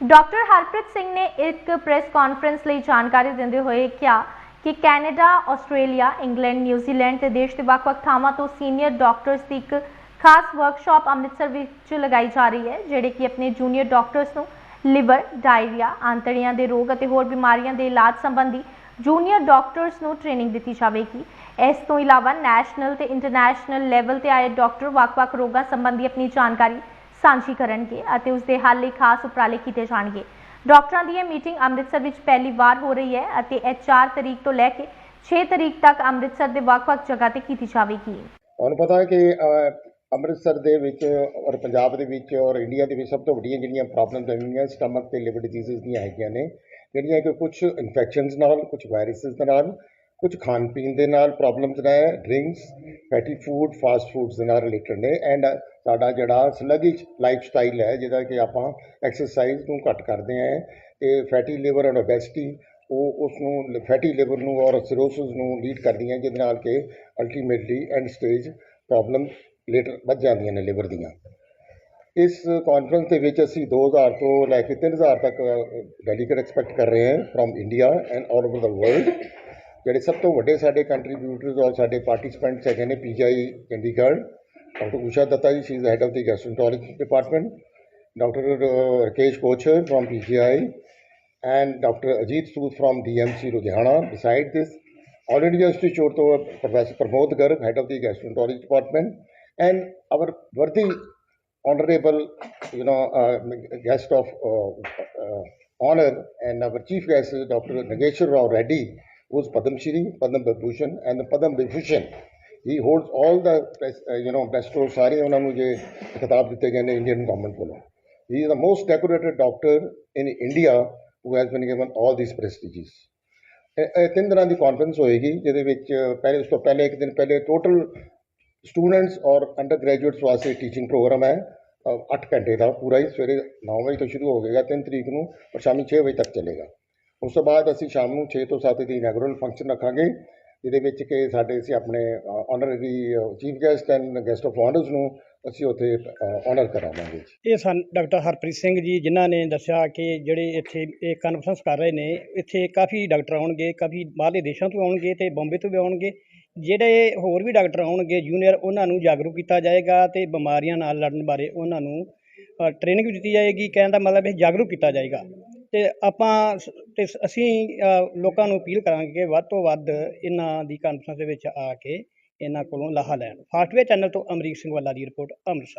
Doctor Harpreet Singh ਨੇ ਇੱਕ press conference ਲਈ ਜਾਣਕਾਰੀ ਦਿੰਦੇ ਹੋਏ ਕਿਹਾ ਕਿ ਕੈਨੇਡਾ, ਆਸਟ੍ਰੇਲੀਆ, ਇੰਗਲੈਂਡ, ਨਿਊਜ਼ੀਲੈਂਡ ਤੇ ਦੇਸ਼ ਦੇ ਵੱਖ-ਵੱਖ ਥਾਵਾਂ ਤੋਂ ਸੀਨੀਅਰ ਡਾਕਟਰਸ ਦੀ ਇੱਕ ਖਾਸ ਵਰਕਸ਼ਾਪ ਅੰਮ੍ਰਿਤਸਰ ਵਿੱਚ ਲਗਾਈ ਜਾ ਰਹੀ ਹੈ ਜਿਹੜੇ ਕਿ ਆਪਣੇ ਜੂਨੀਅਰ ਡਾਕਟਰਸ ਨੂੰ ਲਿਵਰ, ਡਾਇਰੀਆ, ਆਂਤੜੀਆਂ ਦੇ ਰੋਗ ਅਤੇ ਹੋਰ ਬਿਮਾਰੀਆਂ ਦੇ ਇਲਾਜ ਸੰਬੰਧੀ ਜੂਨੀਅਰ ਡਾਕਟਰਸ ਨੂੰ ਟ੍ਰੇਨਿੰਗ ਦਿੱਤੀ ਜਾਵੇਗੀ। ਇਸ ਤੋਂ ਇਲਾਵਾ ਨੈਸ਼ਨਲ ਤੇ ਇੰਟਰਨੈਸ਼ਨਲ ਲੈਵਲ ਤੇ ਆਏ ਡਾਕਟਰ ਵੱਖ-ਵੱਖ ਰੋਗਾਂ ਸੰਬੰਧੀ ਆਪਣੀ ਜਾਣਕਾਰੀ ਸਾਂਝੀ ਕਰਨਗੇ ਅਤੇ ਉਸ ਦੇ ਹੱਲ ਲਈ ਖਾਸ ਉਪਰਾਲੇ ਕੀਤੇ ਜਾਣਗੇ। ਡਾਕਟਰਾਂ ਦੀ ਇਹ ਮੀਟਿੰਗ ਅੰਮ੍ਰਿਤਸਰ ਵਿੱਚ ਪਹਿਲੀ ਵਾਰ ਹੋ ਰਹੀ ਹੈ ਅਤੇ ਇਹ 4 ਤਰੀਕ ਤੋਂ ਲੈ ਕੇ 6 ਤਰੀਕ ਤੱਕ ਅੰਮ੍ਰਿਤਸਰ ਦੇ ਵੱਖ-ਵੱਖ ਜਗ੍ਹਾ ਤੇ ਕੀਤੀ ਜਾਵੇਗੀ। ਤੁਹਾਨੂੰ ਪਤਾ ਹੈ ਕਿ ਅੰਮ੍ਰਿਤਸਰ ਦੇ ਵਿੱਚ ਔਰ ਪੰਜਾਬ ਦੇ ਵਿੱਚ ਔਰ ਇੰਡੀਆ ਦੇ ਵਿੱਚ ਸਭ ਤੋਂ ਵੱਡੀਆਂ ਜਿਹੜੀਆਂ ਪ੍ਰੋਬਲਮਸ ਹੈਗੀਆਂ ਸਟਮਕ ਤੇ ਲਿਵਰ ਡਿਜ਼ੀਜ਼ਸ ਦੀਆਂ ਹੈਗੀਆਂ ਨੇ, ਜਿਹੜੀਆਂ ਕਿ ਕੁਝ ਇਨਫੈਕਸ਼ਨਸ ਨਾਲ ਕੁਝ ਵਾਇਰਸਸ ਦੇ ਨਾਲ ਕੁਝ ਖਾਣ ਪੀਣ ਦੇ ਨਾਲ ਪ੍ਰੋਬਲਮਸ ਨੇ drinks fatty food fast foods ਦੇ ਨਾਲ ਰਿਲੇਟਡ ਨੇ ਐਂਡ ਸਾਡਾ ਜਿਹੜਾ ਸਲਗਿਸ਼ ਲਾਈਫ ਸਟਾਈਲ ਹੈ, ਜਿਹਦਾ ਕਿ ਆਪਾਂ ਐਕਸਰਸਾਈਜ਼ ਨੂੰ ਘੱਟ ਕਰਦੇ ਹਾਂ ਤੇ ਫੈਟੀ ਲਿਵਰ ਐਂਡ ਓਬੈਸਿਟੀ ਉਹ ਉਸ ਨੂੰ ਫੈਟੀ ਲਿਵਰ ਨੂੰ ਔਰ ਸਿਰੋਸਿਸ ਨੂੰ ਲੀਡ ਕਰਦੀਆਂ ਜਿਹਦੇ ਨਾਲ ਕਿ ultimately end stage problem later ਵੱਧ ਜਾਂਦੀਆਂ ਨੇ ਲਿਵਰ ਦੀਆਂ। ਇਸ ਕਾਨਫਰੰਸ ਦੇ ਵਿੱਚ ਅਸੀਂ 2000 ਤੋਂ ਲੈ ਕੇ 3000 ਤੱਕ ਡੈਲੀਗੇਟ ਐਕਸਪੈਕਟ ਕਰ ਰਹੇ ਹਾਂ from India and all over the world ਜਿਹੜੇ ਸਭ ਤੋਂ ਵੱਡੇ ਸਾਡੇ ਕੰਟਰੀਬਿਊਟਰਸ ਔਰ ਸਾਡੇ ਪਾਰਟਿਸਿਪੈਂਟਸ ਹੈਗੇ ਨੇ PGI Chandigarh doctor Usha Datta ji she is head of the gastroenterology department doctor Rakesh Kochar from PGI and Dr. Ajit Sood from DMC Ludhiana. Beside this, All India Institute to Professor Pramod Garg, head of the gastroenterology department, and our worthy honorable, you know, uh, guest of uh, uh, honor and our chief guest is Dr. Nageshwar Rao Reddy, was Padam Shri, Padam Vibhushan, and the Padam Vibhushan. He holds all the best, uh, you know bestros ਸਾਰੇ ਉਹਨਾਂ ਨੂੰ ਜੇ ਖਿਤਾਬ ਦਿੱਤੇ ਗਏ ਨੇ Indian government ਵੱਲੋਂ he is the most decorated doctor in India who has been given all these prestigious ਇਹ ਤਿੰਨ ਦਿਨਾਂ ਦੀ ਕਾਨਫਰੰਸ ਹੋਏਗੀ ਜਿਹਦੇ ਵਿੱਚ ਪਹਿਲੇ ਉਸ ਤੋਂ ਪਹਿਲੇ ਇੱਕ ਦਿਨ ਪਹਿਲੇ ਟੋਟਲ ਸਟੂਡੈਂਟਸ ਔਰ ਅੰਡਰ ਗ੍ਰੈਜੂਏਟਸ ਵਾਸਤੇ ਟੀਚਿੰਗ ਪ੍ਰੋਗਰਾਮ ਹੈ 8 ਘੰਟੇ ਦਾ ਪੂਰਾ ਹੀ ਸਵੇਰੇ 9 ਵਜੇ ਤੋਂ ਸ਼ੁਰੂ ਹੋ ਜਾਏਗਾ 3 ਤਰੀਕ ਨੂੰ ਔਰ ਸ਼ਾਮੀ 6 ਵਜੇ ਤੱਕ ਚੱਲੇਗਾ ਉਸ ਤੋਂ ਬਾਅਦ ਅਸੀਂ ਸ਼ਾਮ ਨੂੰ 6 ਤੋਂ 7 ਦੀ ਇਨੈਗਰਲ ਫੰਕਸ਼ਨ ਰੱਖਾਂਗੇ, ਜਿਹਦੇ ਵਿੱਚ ਕਿ ਸਾਡੇ ਅਸੀਂ ਆਪਣੇ honorary chief guest and guest of honours ਨੂੰ ਅਸੀਂ ਉੱਥੇ ਆਨਰ ਕਰਾਵਾਂਗੇ ਇਹ ਸਨ, ਡਾਕਟਰ ਹਰਪ੍ਰੀਤ ਸਿੰਘ ਜੀ, ਜਿਨ੍ਹਾਂ ਨੇ ਦੱਸਿਆ ਕਿ ਜਿਹੜੇ ਇੱਥੇ ਇਹ ਕਾਨਫਰੰਸ ਕਰ ਰਹੇ ਨੇ, ਇੱਥੇ ਕਾਫੀ ਡਾਕਟਰ ਆਉਣਗੇ, ਕਾਫੀ ਬਾਹਰਲੇ ਦੇਸ਼ਾਂ ਤੋਂ ਆਉਣਗੇ ਤੇ ਬੰਬੇ ਤੋਂ ਵੀ ਆਉਣਗੇ। ਜਿਹੜੇ ਹੋਰ ਵੀ ਡਾਕਟਰ ਆਉਣਗੇ ਜੂਨੀਅਰ ਉਹਨਾਂ ਨੂੰ ਜਾਗਰੂਕ ਕੀਤਾ ਜਾਏਗਾ ਤੇ ਬਿਮਾਰੀਆਂ ਨਾਲ ਲੜਨ ਬਾਰੇ ਉਹਨਾਂ ਨੂੰ ਟ੍ਰੇਨਿੰਗ ਵੀ ਦਿੱਤੀ ਜਾਏਗੀ। ਕਹਿਣ ਦਾ ਮਤਲਬ ਇਹ ਜਾਗਰੂਕ ਕੀਤਾ ਜਾਏਗਾ। ਤੇ ਆਪਾਂ ਸ- ਤੇ ਸ- ਅਸੀਂ ਅ, ਲੋਕਾਂ ਨੂੰ ਅਪੀਲ ਕਰਾਂਗੇ ਕਿ ਵੱਧ ਤੋਂ ਵੱਧ ਇਹਨਾਂ ਦੀ ਕਾਨਫਰੰਸ ਦੇ ਵਿੱਚ ਆ ਕੇ ਇਹਨਾਂ ਕੋਲੋਂ ਲਾਹਾ ਲੈਣ। ਫਾਸਟਵੇ ਚੈਨਲ ਤੋਂ ਅਮਰੀਕ ਸਿੰਘ ਵਾਲਾ ਦੀ ਰਿਪੋਰਟ ਅੰਮ੍ਰਿਤਸਰ।